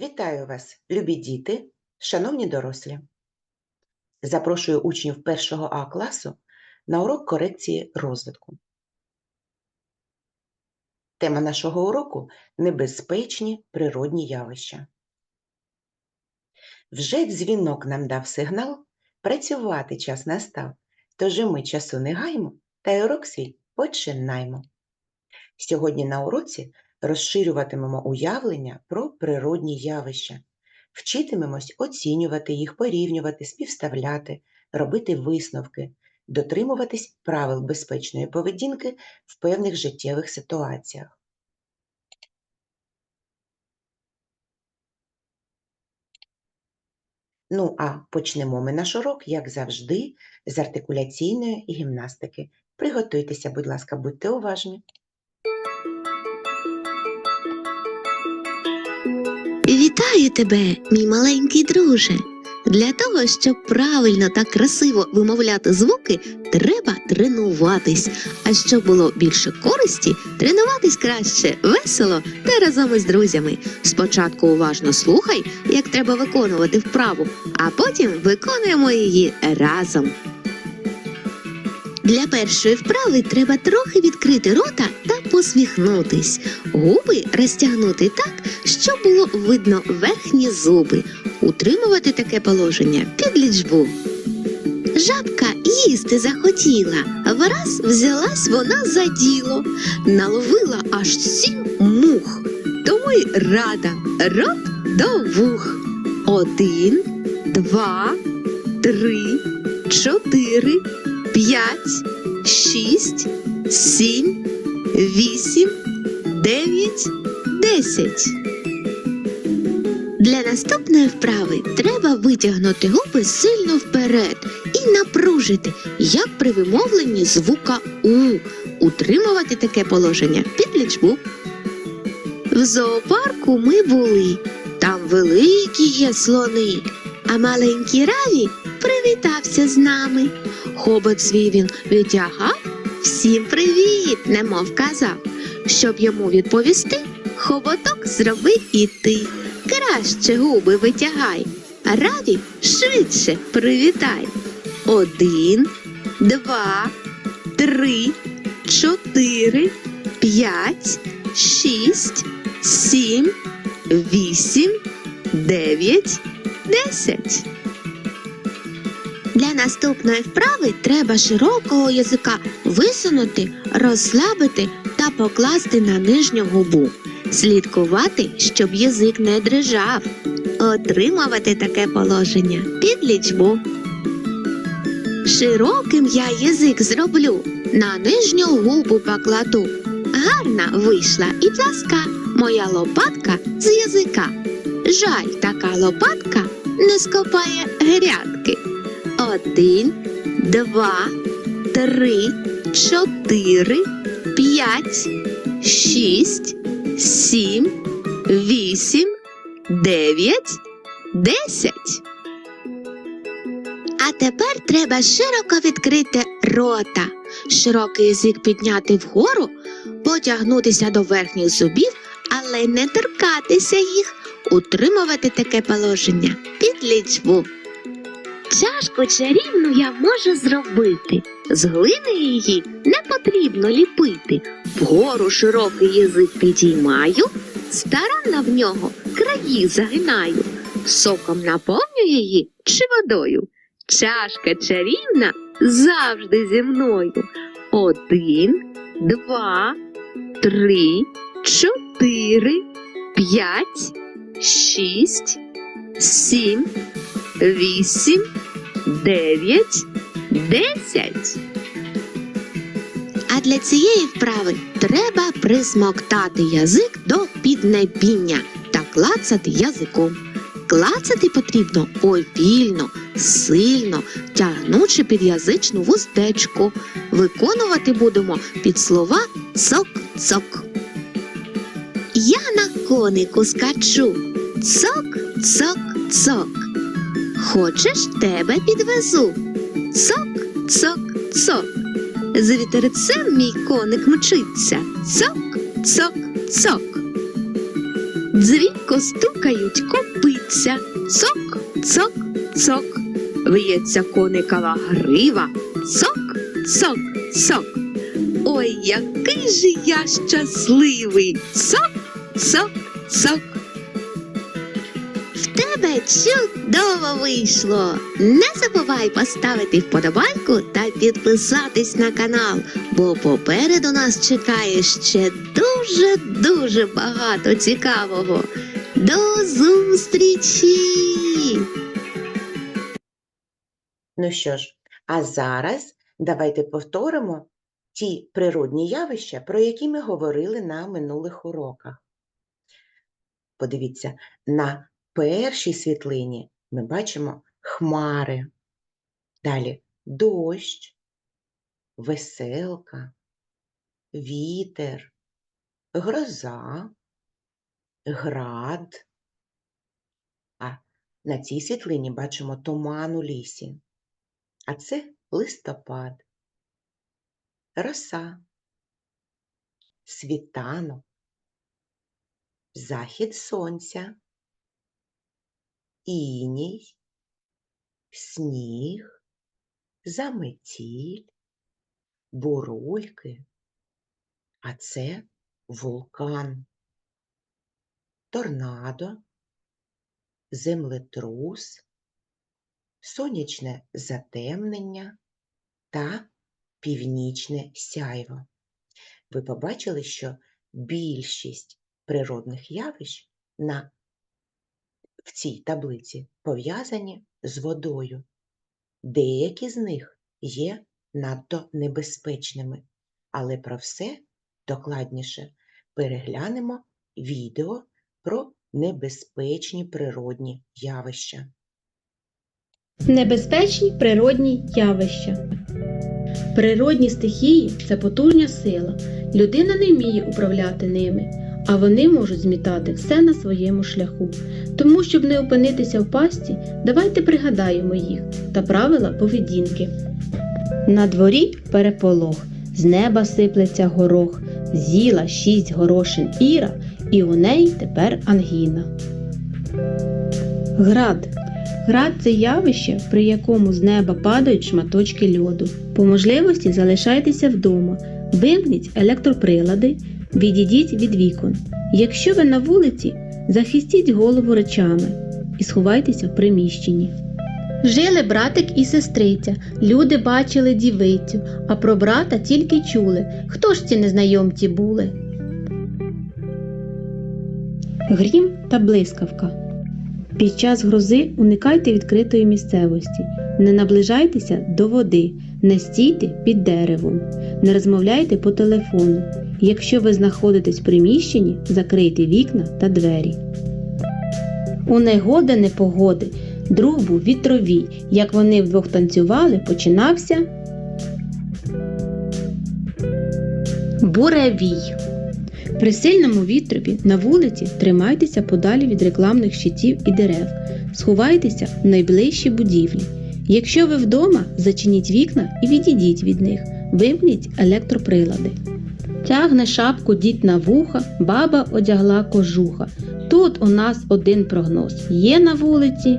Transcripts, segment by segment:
Вітаю вас, любі діти, шановні дорослі. Запрошую учнів 1 А класу на урок корекції розвитку. Тема нашого уроку небезпечні природні явища. Вже дзвінок нам дав сигнал, працювати час настав, тож і ми часу не гаймо та й урок свій починаймо. Сьогодні на уроці розширюватимемо уявлення про природні явища, вчитимемось оцінювати їх, порівнювати, співставляти, робити висновки, дотримуватись правил безпечної поведінки в певних життєвих ситуаціях. Ну а почнемо ми наш урок, як завжди, з артикуляційної гімнастики. Приготуйтеся, будь ласка, будьте уважні. Вітаю тебе, мій маленький друже. Для того, щоб правильно та красиво вимовляти звуки, треба тренуватись. А щоб було більше користі, тренуватись краще, весело та разом із друзями. Спочатку уважно слухай, як треба виконувати вправу, а потім виконуємо її разом. Для першої вправи треба трохи відкрити рота та посміхнутись. Губи розтягнути так, щоб було видно верхні зуби. Утримувати таке положення під лічбу. Жабка їсти захотіла, враз взялась вона за діло, наловила аж сім мух. Тому й рада рот до вух. Один, два, три, чотири, п'ять, шість, сім, вісім, дев'ять, десять. Для наступної вправи треба витягнути губи сильно вперед і напружити, як при вимовленні звука У. Утримувати таке положення під лічбу. В зоопарку ми були. Там великі є слони, а маленький Раві привітався з нами. Хобот свій він витягав, всім привіт, немов казав. Щоб йому відповісти, хоботок зроби і ти. Краще губи витягай, а Раві швидше привітай. Один, два, три, чотири, п'ять, шість, сім, вісім, дев'ять, десять. Для наступної вправи треба широкого язика висунути, розслабити та покласти на нижню губу. Слідкувати, щоб язик не дрижав. Отримувати таке положення під лічбу. Широким я язик зроблю, на нижню губу покладу. Гарна вийшла і пласка моя лопатка з язика. Жаль, така лопатка не скопає грядки. Один, два, три, чотири, п'ять, шість, сім, вісім, дев'ять, десять. А тепер треба широко відкрити рота, широкий язик підняти вгору, потягнутися до верхніх зубів, але не торкатися їх, утримувати таке положення під лічбу. Чашку чарівну я можу зробити. З глини її не потрібно ліпити. Вгору широкий язик підіймаю, старанно в нього краї загинаю, соком наповню її чи водою. Чашка чарівна завжди зі мною. Один, два, три, чотири, п'ять, шість, сім, вісім, дев'ять, десять. А для цієї вправи треба присмоктати язик до піднебіння та клацати язиком. Клацати потрібно повільно, сильно, тягнучи під язичну вустечку. Виконувати будемо під слова цок-цок. Я на конику скачу. Цок, цок, цок. Хочеш тебе підвезу. Цок, цок, цок. З вітерцем мій коник мчиться. Цок, цок, цок. Дзвінко стукають копиця. Цок, цок, цок. В'ється коникова грива. Цок, цок, цок. Ой, який же я щасливий. Цок, цок, цок. Тебе чудово вийшло. Не забувай поставити вподобайку та підписатись на канал, бо попереду нас чекає ще дуже-дуже багато цікавого. До зустрічі! Ну що ж, а зараз давайте повторимо ті природні явища, про які ми говорили на минулих уроках. Подивіться, на першій світлині ми бачимо хмари, далі дощ, веселка, вітер, гроза, град. А на цій світлині бачимо туман у лісі. А це листопад, роса, світанок, захід сонця, іній, сніг, заметіль, бурульки, а це вулкан, торнадо, землетрус, сонячне затемнення та північне сяйво. Ви побачили, що більшість природних явищ на, в цій таблиці пов'язані з водою. Деякі з них є надто небезпечними, але про все докладніше переглянемо відео про небезпечні природні явища. Небезпечні природні явища. Природні стихії це потужна сила. Людина не вміє управляти ними, а вони можуть змітати все на своєму шляху. Тому, щоб не опинитися в пасті, давайте пригадаємо їх та правила поведінки. На дворі переполох, з неба сиплеться горох, з'їла шість горошин Іра, і у неї тепер ангіна. Град Град це явище, при якому з неба падають шматочки льоду. По можливості залишайтеся вдома, вимкніть електроприлади, відійдіть від вікон. Якщо ви на вулиці, захистіть голову речами і сховайтеся в приміщенні. Жили братик і сестриця, люди бачили дівицю, а про брата тільки чули. Хто ж ці незнайомці були? Грім та блискавка. Під час грози уникайте відкритої місцевості, не наближайтеся до води, не стійте під деревом, не розмовляйте по телефону. Якщо ви знаходитесь в приміщенні, закрийте вікна та двері. У негоди непогоди друг був вітровій. Як вони вдвох танцювали, починався буревій. При сильному вітрові на вулиці тримайтеся подалі від рекламних щитів і дерев, сховайтеся в найближчі будівлі. Якщо ви вдома, зачиніть вікна і відійдіть від них, вимкніть електроприлади. Тягне шапку дід на вуха, баба одягла кожуха. Тут у нас один прогноз. Є на вулиці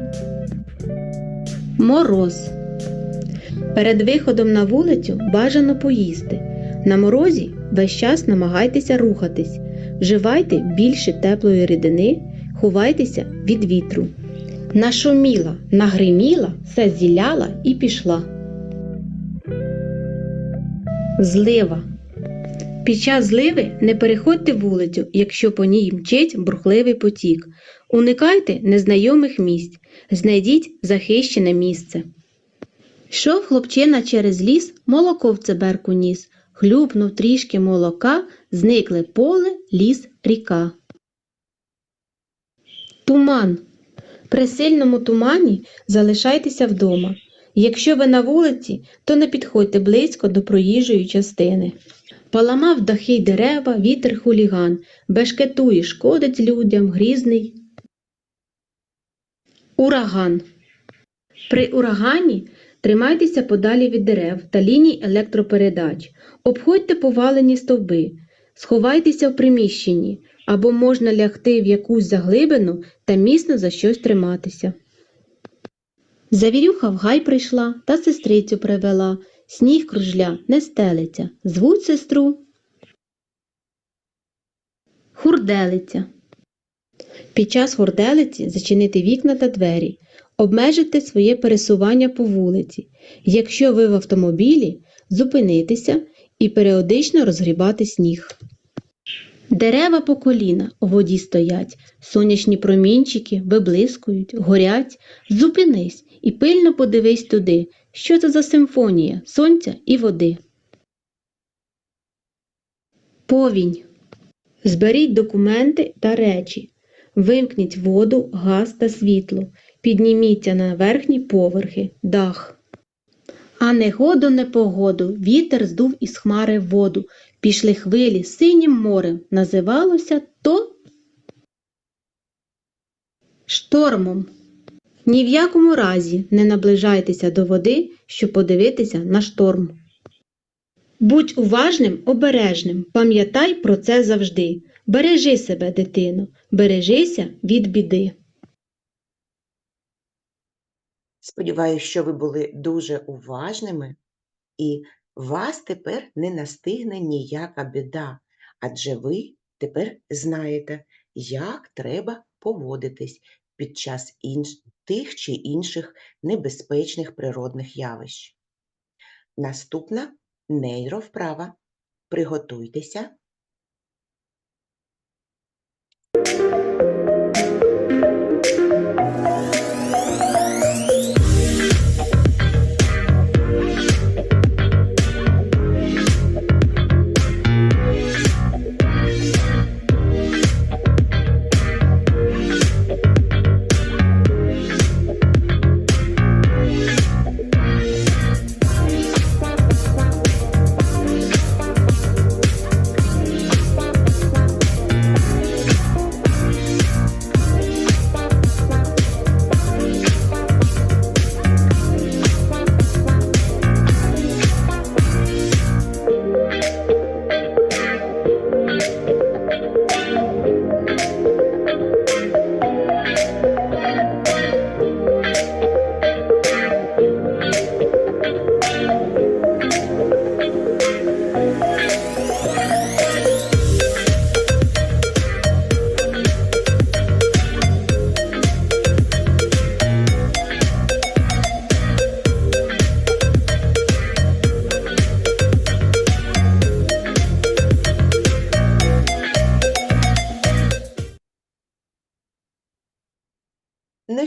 мороз. Перед виходом на вулицю бажано поїсти. На морозі весь час намагайтеся рухатись, вживайте більше теплої рідини, ховайтеся від вітру. Нашуміла, нагриміла, все зіляла і пішла. Злива. Під час зливи не переходьте вулицю, якщо по ній мчить бурхливий потік. Уникайте незнайомих місць, знайдіть захищене місце. Йшов хлопчина через ліс, молоко в цеберку ніс. Хлюпнув трішки молока, зникли поле, ліс, ріка. Туман. При сильному тумані залишайтеся вдома. Якщо ви на вулиці, то не підходьте близько до проїжджої частини. Поламав дахи й дерева, вітер хуліган, бешкетує, шкодить людям, грізний. Ураган. При урагані тримайтеся подалі від дерев та ліній електропередач. Обходьте повалені стовби. Сховайтеся в приміщенні або можна лягти в якусь заглибину та міцно за щось триматися. Завірюха в гай прийшла та сестрицю привела. Сніг кружля не стелиться. Звуть сестру Хурделиця. Під час хурделиці зачинити вікна та двері, обмежити своє пересування по вулиці. Якщо ви в автомобілі, зупинитися і періодично розгрібати сніг. Дерева по коліна у воді стоять, сонячні промінчики виблискують, горять. Зупинись і пильно подивись туди, що це за симфонія сонця і води. Повінь. Зберіть документи та речі. Вимкніть воду, газ та світло. Підніміться на верхні поверхи, дах. А негоду непогоду вітер здув із хмари воду. Пішли хвилі синім морем. Називалося то штормом. Ні в якому разі не наближайтеся до води, щоб подивитися на шторм. Будь уважним, обережним, пам'ятай про це завжди. Бережи себе, дитино, бережися від біди. Сподіваюсь, що ви були дуже уважними, і вас тепер не настигне ніяка біда, адже ви тепер знаєте, як треба поводитись під час інш... тих чи інших небезпечних природних явищ. Наступна нейровправа. Приготуйтеся.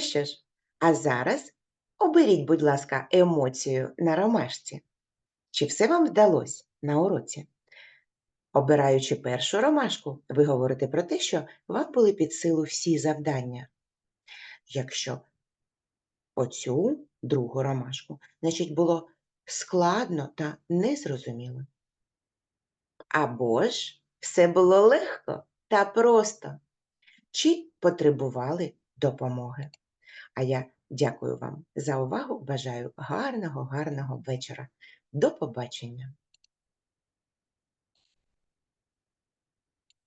Що ж, а зараз оберіть, будь ласка, емоцію на ромашці. Чи все вам вдалося на уроці? Обираючи першу ромашку, ви говорите про те, що вам були під силу всі завдання. Якщо оцю другу ромашку, значить було складно та незрозуміло. Або ж все було легко та просто, чи потребували допомоги. А я дякую вам за увагу, бажаю гарного, гарного вечора. До побачення!